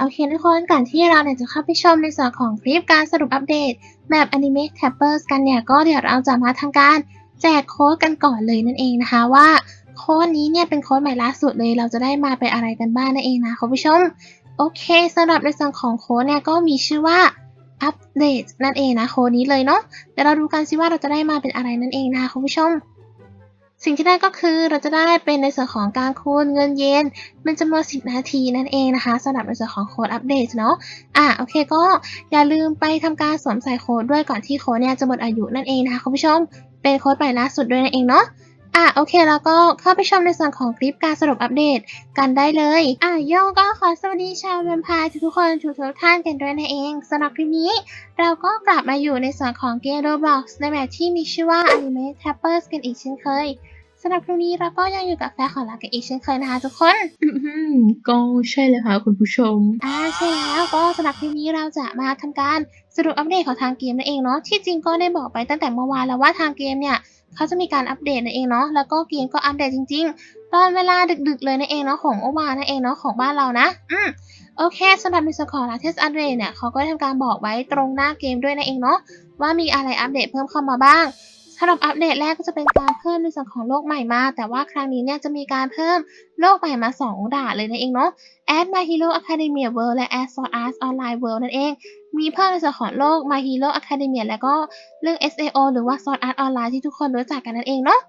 โอเคทุกคนก่อนที่เราเนี่ยจะเข้าไปชมในส่วนของคลิปการสรุปอัปเดตแบบ Anime Tappers กันเนี่ย ก็เดี๋ยวเราจะมาทำการแจกโค้ดกันก่อนเลยนั่นเองนะคะว่าโค้ดนี้เนี่ยเป็นโค้ดใหม่ล่าสุดเลยเราจะได้มาเป็นอะไรกันบ้างนั่นเองนะคุณผู้ชมโอเคสำหรับในส่วนของโค้ดเนี่ยก็มีชื่อว่าอัปเดตนั่นเองนะโค้ดนี้เลยเนาะเดี๋ยวเราดูกันสิว่าเราจะได้มาเป็นอะไรนั่นเองนะคะคุณผู้ชม สิ่งที่ได้ก็คือเราจะได้เป็นในส่วนของการคูณเงินเยนเป็นจำนวน 10 นาทีนั่นเองนะคะสำหรับในส่วนของโค้ดอัปเดตเนาะอะโอเคก็อย่าลืมไปทำการสวมใส่โค้ดด้วยก่อนที่โค้ดเนี่ยจะหมดอายุนั่นเองนะคะคุณผู้ชมเป็นโค้ดใหม่ล่าสุดด้วยนั่นเองเนาะ อะโอเคแล้วก็เข้าไปชมในส่วนของคลิปการสรุปอัปเดตกันได้เลย อะโยงก็ขอสวัสดีชาวแวมไพร์ทุกคนทุกทุกท่านกันด้วยนั่นเองสำหรับคลิปนี้ เราก็กลับมาอยู่ในส่วนของเกมรูบล็อกในแบบที่มีชื่อว่า Anime Tappers กันอีกเช่นเคย สำหรับคลิปนี้เราก็ยังอยู่กับแฟนของเรากันอีกเช่นเคยนะคะทุกคนอืมก็ใช่เลยค่ะคุณผู้ชม อ่าใช่แล้วก็สำหรับคลิปนี้เราจะมาทำการสรุปอัปเดตของทางเกมนั่นเองเนาะที่จริงก็ได้บอกไปตั้งแต่เมื่อวานแล้วว่าทางเกมเนี่ยเขาจะมีการอัปเดตนั่นเองเนาะแล้วก็เกมก็อัปเดตจริง ๆ ตอนเวลาดึกๆเลยนั่นเองเนาะของเมื่อวานนั่นเองเนาะของบ้านเรานะ อืมโอเคสำหรับในส่วนของ latest update เนี่ยเขาก็ได้ทำการบอกไว้ตรงหน้าเกมด้วยนั่นเองเนาะว่ามีอะไรอัปเดตเพิ่มเข้ามาบ้าง สำหรับอัปเดตแรกก็จะเป็นการเพิ่มในส่วนของโลกใหม่มา แต่ว่าครั้งนี้เนี่ยจะมีการเพิ่มโลกใหม่มา 2 ด่านเลยนั่นเองเนาะ Add My Hero Academia World และ Add Sword Art Online World นั่นเอง มีเพิ่มในส่วนของโลก My Hero Academia แล้วก็เรื่อง SAO หรือว่า Sword Art Online ที่ทุกคนรู้จักกันนั่นเองเนาะ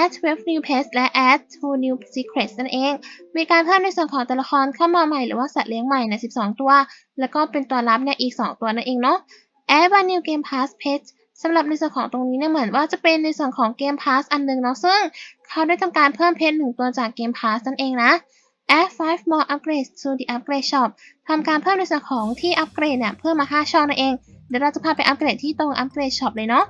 Add 12 New Pets และ Add 2 New Secrets นั่นเอง มีการเพิ่มในส่วนของตัวละครเข้ามาใหม่หรือว่าสัตว์เลี้ยงใหม่ใน 12 ตัว แล้วก็เป็นตัวรับเนี่ยอีก 2 ตัวนั่นเองเนาะ Add One New Game Pass Pet สำหรับในส่วนของตรงนี้เนี่ยเหมือนว่าจะเป็นในส่วนของเกมพาสอันหนึงเนาะซึ่งเขาได้ทำการเพิ่มเพชรหนึ่งตัวจากเกมพาสนั่นเองนะ Add 5 more upgrades to the upgrade shop ทำการเพิ่มในส่วนของที่อัปเกรดเนี่ยเพิ่มมา 5 ช่องนั่นเอง เดี๋ยวเราจะพาไปอัปเกรดที่ตรง upgrade shop เลยเนาะ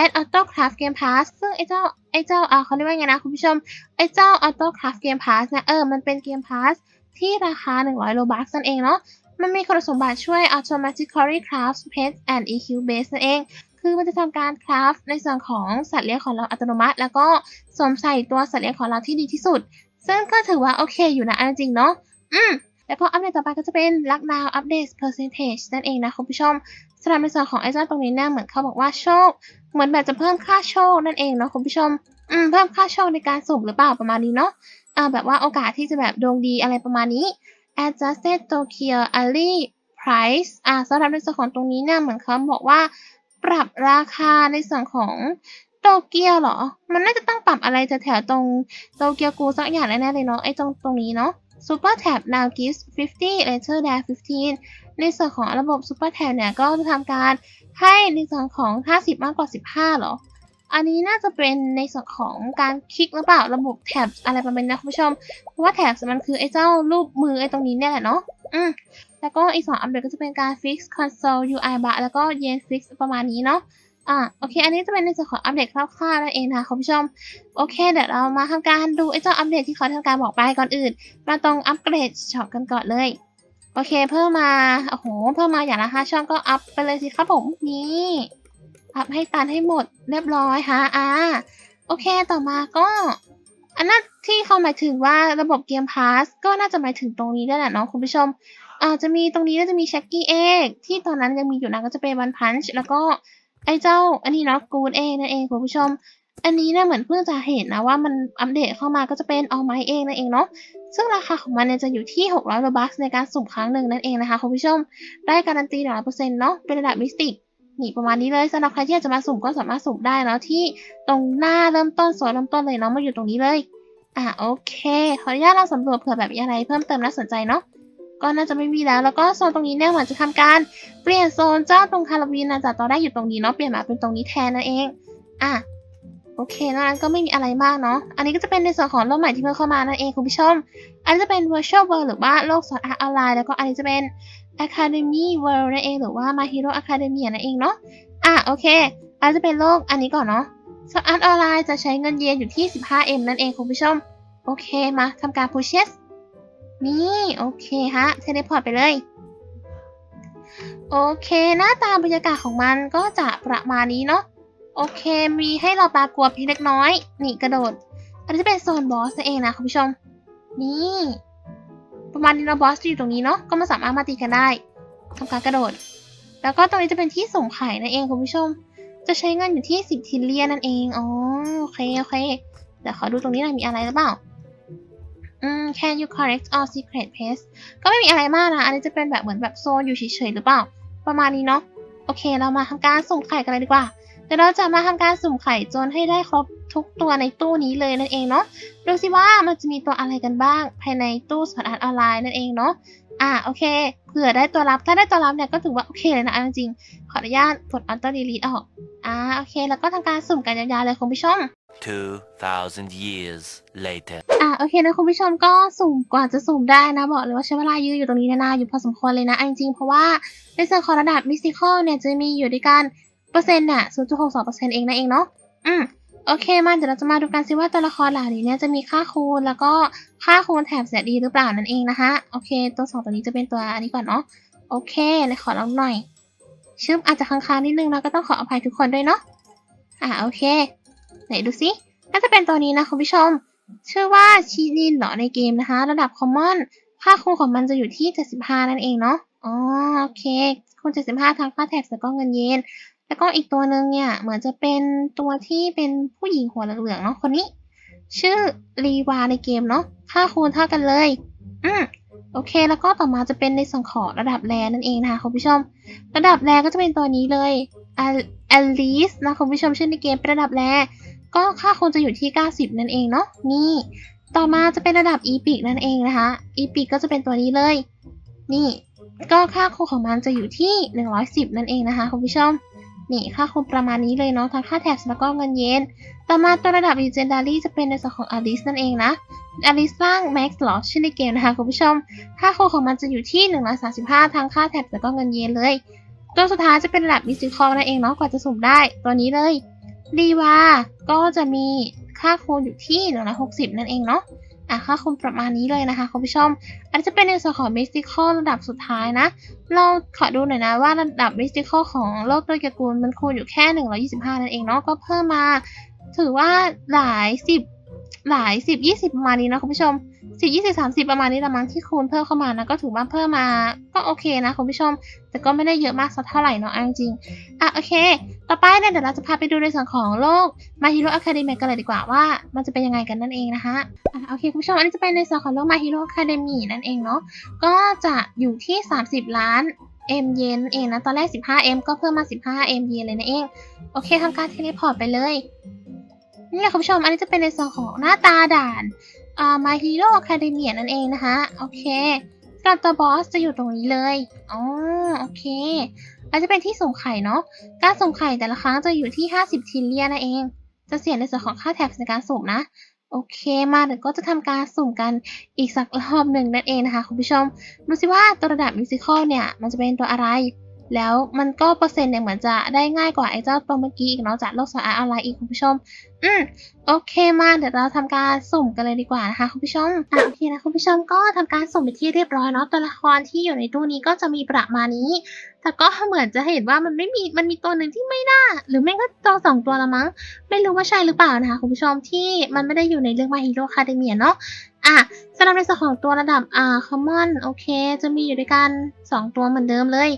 Add auto craft game pass ซึ่งไอ้เจ้าไอ้เจ้าอ่าเขาเรียกว่าไงนะคุณผู้ชม ไอ้เจ้า auto craft game pass นี่ยเออ มันเป็นเกมพาสที่ราคา 100 โลบัคนั่นเองเนาะ มันมีคุณสมบัติช่วย automatically craft pet and EQ base นั่นเอง คือมันจะทำการคราฟในส่วนของสัตว์เลี้ยงของเราอัตโนมัติ แล้วก็สวมใส่ตัวสัตว์เลี้ยงของเราที่ดีที่สุด ซึ่งก็ถือว่าโอเคอยู่นะเอาจริงๆเนาะอืมแล้วก็อัปเดตต่อไปก็จะเป็นลักดาวอัปเดต percentage นั่นเองนะคุณผู้ชมสำหรับในส่วนของไอ้เจ้าตรงนี้เนี่ยเหมือนเขาบอกว่าโชค เหมือนแบบจะเพิ่มค่าโชคนั่นเองเนาะคุณผู้ชมอืมเพิ่มค่าโชคในการสุ่มหรือเปล่าประมาณนี้เนาะอ่าแบบว่าโอกาสที่จะแบบดวงดีอะไรประมาณนี้ adjusted Tokyo Ali price อ่าสำหรับในส่วนของตรงนี้เนี่ยเหมือนเขาบอกว่า ปรับราคาในส่วนของโตเกียวเหรอ มันน่าจะต้องปรับอะไรแถวๆตรงโตเกียวกูสักอย่างแน่ๆเลยเนาะไอ้ตรงตรงนี้เนาะ Super Tab now gives 50 later than 15 ในส่วนของระบบ Super Tab เนี่ยก็จะทำการให้ในส่วนของ 50 มากกว่า 15เหรอ อันนี้น่าจะเป็นในส่วนของการคลิกหรือเปล่าระบบแท็บอะไรประมาณนี้นะคุณผู้ชม เพราะว่าแท็บมันคือไอ้เจ้ารูปมือไอ้ตรงนี้เนี่ยแหละเนาะ อืม แล้วก็อีกสองอัปเดตก็จะเป็นการ fix console UI bar แล้วก็ yen fix ประมาณนี้เนาะอ่าโอเค อันนี้จะเป็นในส่วนของอัปเดตคร่าวๆนั่นเองนะคะคุณผู้ชม โอเค เดี๋ยวเรามาทำการดูไอ้เจ้าอัปเดตที่เขาทำการบอกไปก่อนอื่น มาตรงอัปเกรดช็อปกันก่อนเลย โอเค เพิ่มมา โอ้โห เพิ่มมาอย่างละห้าช่องก็อัพไปเลยสิครับผม นี่ อัพให้ตันให้หมดเรียบร้อยฮะอ่า โอเค ต่อมาก็ อันนั้นที่เขาหมายถึงว่าระบบเกมพาสก็น่าจะหมายถึงตรงนี้ได้แหละเนาะคุณผู้ชม อาจจะมีตรงนี้ก็จะมีชักกี้เอกที่ตอนนั้นยังมีอยู่นะก็จะเป็นวันพันช์แล้วก็ไอ้เจ้าอันนี้เนาะกูดเองนั่นเองคุณผู้ชม อันนี้เนี่ยเหมือนเพิ่งจะเห็นนะว่ามันอัปเดตเข้ามาก็จะเป็นออไมเองนั่นเองเนาะซึ่งราคาของมันเนี่ยจะอยู่ที่ 600โลบัคในการสุ่มครั้งหนึ่งนั่นเองนะคะคุณผู้ชม ได้การันตีร้อยเปอร์เซ็นต์เนาะเป็นระดับมิสติกนี่ประมาณนี้เลยสำหรับใครที่อยากจะมาสุ่มก็สามารถสุ่มได้เนาะที่ตรงหน้าเริ่มต้นโซนเริ่มต้นเลยเนาะมาอยู่ตรงนี้เลยอะโอเคขออนุญาตเราสำรวจเผื่อแบบมีอะไรเพิ่มเติมน่าสนใจเนาะ ก็น่าจะไม่มีแล้ว แล้วก็โซนตรงนี้เนี่ยเหมือนจะทำการเปลี่ยนโซนเจ้าตรงคาราบีนนะจากตอนแรกอยู่ตรงนี้เนาะเปลี่ยนมาเป็นตรงนี้แทนนั่นเอง อะโอเคนอกนั้นก็ไม่มีอะไรมากเนาะ อันนี้ก็จะเป็นในส่วนของโลกใหม่ที่เพิ่มเข้ามานั่นเองคุณผู้ชม อันนี้จะเป็น virtual world หรือว่าโลกสอนอาร์ออนไลน์ แล้วก็อันนี้จะเป็น academy world นั่นเอง หรือว่า my hero academia นั่นเองเนาะ อะโอเค อันนี้จะเป็นโลกอันนี้ก่อนเนาะสอนอาร์ออนไลน์จะใช้เงินเยนอยู่ที่ 15m นั่นเองคุณผู้ชม โอเคมาทำการ purchase นี่โอเคฮะเทเลพอร์ตไปเลย โอเคหน้าตาบรรยากาศของมันก็จะประมาณนี้เนาะโอเค มีให้เราปลากลัวเพียงเล็กน้อย นี่กระโดด อันนี้จะเป็นโซนบอสนั่นเองนะคุณผู้ชม นี่ ประมาณนี้เนาบอสอยู่ตรงนี้เนาะ ก็มาสามารถมาตีกันได้ทำการกระโดด แล้วก็ตรงนี้จะเป็นที่ส่งไข่นั่นเองคุณผู้ชม จะใช้เงินอยู่ที่ 10ทิลเลียนนั่นเอง อ๋อ โอเค โอเค เดี๋ยวขอดูตรงนี้หน่อยมีอะไรหรือเปล่า อืม can you correct all secret paste ก็ไม่มีอะไรมากนะ อันนี้จะเป็นแบบเหมือนแบบโซนอยู่เฉยๆหรือเปล่า ประมาณนี้เนาะ โอเค เรามาทำการสุ่มไข่กันเลยดีกว่า เดี๋ยวเราจะมาทำการสุ่มไข่จนให้ได้ครบทุกตัวในตู้นี้เลยนั่นเองเนาะ ดูสิว่ามันจะมีตัวอะไรกันบ้างภายในตู้สอนอ่านออนไลน์นั่นเองเนาะ อ่า โอเค เผื่อได้ตัวรับ ถ้าได้ตัวรับเนี่ยก็ถือว่าโอเคเลยนะจริงๆขออนุญาตกด Auto Delete ออก อ่า โอเค แล้วก็ทำการสุ่มกันยาวๆเลยคุณผู้ชม 2,000 years later. อะโอเคนะคุณผู้ชมก็สุ่มกว่าจะสุ่มได้นะ บอกเลยว่าใช้เวลายืดอยู่ตรงนี้นานๆอยู่พอสมควรเลยนะอจริงๆเพราะว่าในส่วนของระดับมิสติคอลเนี่ยจะมีอยู่ด้วยกันเปอร์เซ็นต์น่ะ0.62%เองนะเองเนาะอืมโอเคมาเดี๋ยวเราจะมาดูกันซิว่าตัวละครเหล่านี้เนี่ยจะมีค่าคูณแล้วก็ค่าคูณแถบเสียดีหรือเปล่านั่นเองนะคะโอเค ตัวสองตัวนี้จะเป็นตัวอันนี้ก่อนเนาะโอเคเดี๋ยขอลองหน่อยชึบอาจจะค้างๆนิดนึงนะก็ต้องขออภัยทุกคนด้วยเนาะอะโอเค ไหนดูซิน่าจะเป็นตัวนี้นะคุณผู้ชม ชื่อว่าชีลินเหรอในเกมนะคะ ระดับคอมมอนค่าคูณของมันจะอยู่ที่ 75 นั่นเองเนาะอ๋อโอเคคูณ75 ทางค่าแท็กแล้วก็เงินเยน แล้วก็อีกตัวหนึ่งเนี่ยเหมือนจะเป็นตัวที่เป็นผู้หญิงหัวเหลืองๆเนาะคนนี้ ชื่อรีวาในเกมเนาะค่าคูณเท่ากันเลย อืมโอเค แล้วก็ต่อมาจะเป็นในส่วนของระดับแรนั่นเองนะคะคุณผู้ชม ระดับแรก็จะเป็นตัวนี้เลยอลิสนะคุณผู้ชมชื่อในเกมเป็นระดับแร ก็ค่าคูณจะอยู่ที่ 90 นั่นเองเนาะนี่ ต่อมาจะเป็นระดับ epic นั่นเองนะคะ epic ก็จะเป็นตัวนี้เลย นี่ ก็ค่าคูณของมันจะอยู่ที่ 110 นั่นเองนะคะคุณผู้ชมนี่ค่าคูณประมาณนี้เลยเนาะทั้งค่าแท็กแล้วก็เงินเยน ต่อมาตัวระดับ legendary จะเป็นในส่วนของ alice นั่นเองนะ alice สร้าง max หรอชื่อในเกมนะคะคุณผู้ชม ค่าคูณของมันจะอยู่ที่ 135 ทั้งค่าแท็กแล้วก็เงินเยนเลย ตัวสุดท้ายจะเป็นระดับ m y s t i c a นั่นเองเนาะกว่าจะสุ่มได้ตัวนี้เลย รีวา ก็จะมีค่าคูณอยู่ที่160นั่นเองเนาะอะค่าคูณประมาณนี้เลยนะคะคุณผู้ชม อันนี้จะเป็นในส่วนของ mystical ระดับสุดท้ายนะ เราขอดูหน่อยนะว่าระดับ mystical ของโลกด้วยตระกูลมันคูณอยู่แค่ 125 นั่นเองเนาะ ก็เพิ่มมา ถือว่าหลายสิบหลายสิบยี่สิบประมาณนี้นะคุณผู้ชม สิบยี่สิบสามสิบประมาณนี้ละมั้งที่คูณเพิ่มเข้ามานะก็ถือว่าเพิ่มมาก็โอเคนะคุณผู้ชม แต่ก็ไม่ได้เยอะมากสักเท่าไหร่เนาะเอาจริงอะโอเค ต่อไปเนี่ยเดี๋ยวเราจะพาไปดูในส่วนของโลก My Hero Academia กันเลยดีกว่าว่า มันจะเป็นยังไงกันนั่นเองนะคะอะโอเคคุณผู้ชมอันนี้จะเป็นในส่วนของโลก My Hero Academy นั่นเองเนาะก็จะอยู่ที่ 30 ล้านเยนนั่นเองนะตอนแรก 15M ก็เพิ่มมา 15M เยนเลยนะเอง โอเคทำการเทเลพอร์ตไปเลยนี่แหละคุณผู้ชม อันนี้จะเป็นในส่วนของหน้าตาด่าน อ่า My Hero Academia นั่นเองนะคะ โอเคสำหรับตัวบอสจะอยู่ตรงนี้เลย อ๋อ โอเค อาจจะเป็นที่ส่งไข่เนาะ การส่งไข่แต่ละครั้งจะอยู่ที่ 50ทิลเลียนนั่นเอง จะเสียในส่วนของค่าแท็กในการสุ่มนะ โอเค มาเดี๋ยวก็จะทำการสุ่มกันอีกสักรอบหนึ่งนั่นเองนะคะคุณผู้ชม ดูสิว่าตัวระดับมิวสิคอลเนี่ย มันจะเป็นตัวอะไร แล้วมันก็เปอร์เซ็นต์เนี่ยเหมือนจะได้ง่ายกว่าไอ้เจ้าตัวเมื่อกี้อีกเนาะจากโลกสอาร์ออนไลน์อีกคุณผู้ชม อืมโอเคมาเดี๋ยวเราทำการสุ่มกันเลยดีกว่านะคะคุณผู้ชมอะโอเคนะคุณผู้ชมก็ทำการสุ่มไปที่เรียบร้อยเนาะตัวละครที่อยู่ในตู้นี้ก็จะมีประมาณนี้ แต่ก็เหมือนจะเห็นว่ามันไม่มีมันมีตัวหนึ่งที่ไม่น่า หรือไม่ก็ตัวสองตัวละมั้ง ไม่รู้ว่าใช่หรือเปล่านะคะคุณผู้ชมที่มันไม่ได้อยู่ในเรื่อง My Hero Academia เนาะอะสำหรับในส่วนของตัวระดับอ่า common โอเค จะมีอยู่ด้วยกันสองตัวเหมือนเดิมเลย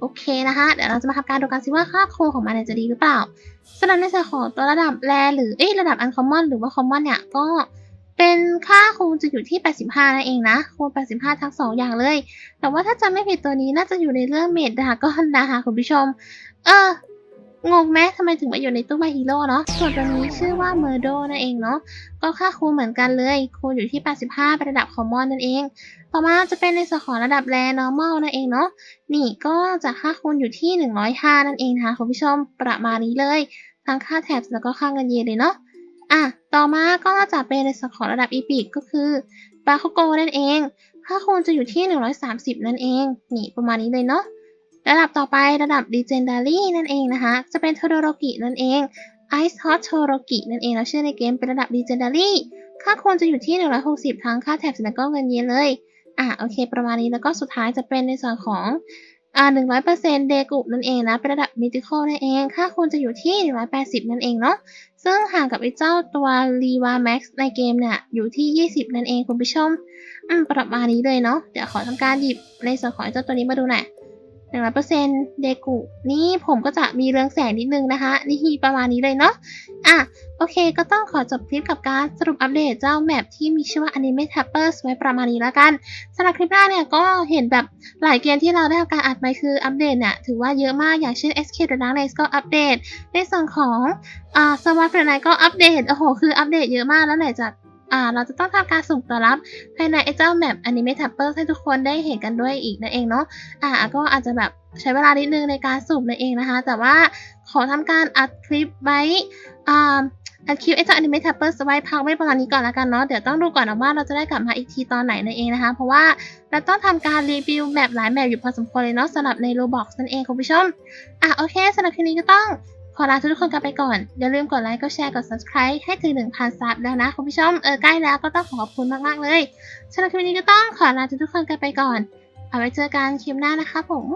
โอเคนะคะ เดี๋ยวเราจะมาทำการดูกันสิว่าค่าโคของมันจะดีหรือเปล่าสำหรับในส่วนของตัวระดับแรหรือเอ้ยระดับอันคอมมอนหรือว่าคอมมอนเนี่ยก็เป็นค่าคูณจะอยู่ที่ 85 นั่นเองนะ คูณ 85 ทั้ง 2 อย่างเลย แต่ว่าถ้าจำไม่ผิดตัวนี้น่าจะอยู่ในเรื่องเมดดาก้อนนะคะคุณผู้ชม เออ งงไหมทำไมถึงมาอยู่ในตู้มาฮีโร่เนาะส่วนตัวนี้ชื่อว่าเมอร์โดนั่นเองเนาะก็ค่าคูณเหมือนกันเลยคูณอยู่ที่ 85 เป็นระดับ common นั่นเอง ต่อมาจะเป็นในส่วนของระดับแร normal นั่นเองเนาะนี่ก็จะค่าคูณอยู่ที่ 105 นั่นเองนะคะคุณผู้ชมประมาณนี้เลย ทั้งค่าแท็บแล้วก็ค่าเงินเยนเลยเนาะอะต่อมาก็จะเป็นในส่วนของระดับ epic ก็คือบาโคโกนั่นเองค่าคูณจะอยู่ที่ 130 นั่นเอง นี่ประมาณนี้เลยเนาะ ระดับต่อไประดับ legendary นั่นเองนะคะ จะเป็นโทโดโรกินั่นเอง Ice Hot โทโรกินั่นเองแล้วชื่อในเกมเป็นระดับ legendary ค่าคูณจะอยู่ที่ 160 ทั้งค่าแท็บแล้วก็เงินเยนเลย อะโอเค ประมาณนี้แล้วก็สุดท้ายจะเป็นในส่วนของอ่าหนึ่งร้อยเปอร์เซ็นต์เดกุนั่นเองนะ เป็นระดับมิติคอลนั่นเอง ค่าคูณจะอยู่ที่หนึ่งร้อยแปดสิบนั่นเองเนาะ ซึ่งห่างกับไอ้เจ้าตัวรีวาแม็กซ์ในเกมเนี่ย อยู่ที่ยี่สิบนั่นเองคุณผู้ชม อืม ประมาณนี้เลยเนาะ เดี๋ยวขอทำการหยิบในส่วนของไอ้เจ้าตัวนี้มาดูหน่อย หนึ่งร้อยเปอร์เซ็นต์เดกุนี่ผมก็จะมีเรืองแสงนิดนึงนะคะ นี่ประมาณนี้เลยเนาะอะโอเค ก็ต้องขอจบคลิปกับการสรุปอัปเดตเจ้าแมปที่มีชื่อว่า Anime Tappers ไว้ประมาณนี้แล้วกันสำหรับคลิปหน้าเนี่ยก็เห็นแบบหลายเกมที่เราได้ทำการอัดไปคืออัปเดตเนี่ยถือว่าเยอะมากอย่างเช่น SK The Dark Race ก็อัปเดต ในส่วนของอ่า Survive the Night ก็อัปเดตโอ้โหคืออัปเดตเยอะมากแล้วไหนจะ อ่าเราจะต้องทำการสุ่มตัวรับภายในไอ้เจ้าแมป Anime Tappers ให้ทุกคนได้เห็นกันด้วยอีกนั่นเองเนาะอ่าก็อาจจะแบบใช้เวลานิดนึงในการสุ่มนั่นเองนะคะ แต่ว่าขอทำการอัดคลิปไว้อ่าอัดคลิปไอ้เจ้า Anime t a p p e r ไว้พักไว้ประมาณนี้ก่อนแล้วกันเนาะเดี๋ยวต้องดูก่อนนะว่าเราจะได้กลับมาอีกทีตอนไหนนั่นเองนะคะ เพราะว่าเราต้องทำการรีวิวแมปหลายแมปอยู่พอสมควรเลยเนาะสำหรับใน Roblox นั่นเองคุณผู้ชมอะโอเคสำหรับคลิปนี้ก็ต้อง ขอลาทุกคนกันไปก่อน อย่าลืมกดไลค์ กดแชร์ กด subscribe ให้ถึง 1,000 ซับแล้วนะคุณผู้ชม เออใกล้แล้วก็ต้องขอขอบคุณมาก ๆ เลยสำหรับคลิปนี้ก็ต้องขอลาทุกคนกันไปก่อน เอาไว้เจอกันคลิปหน้านะคะผม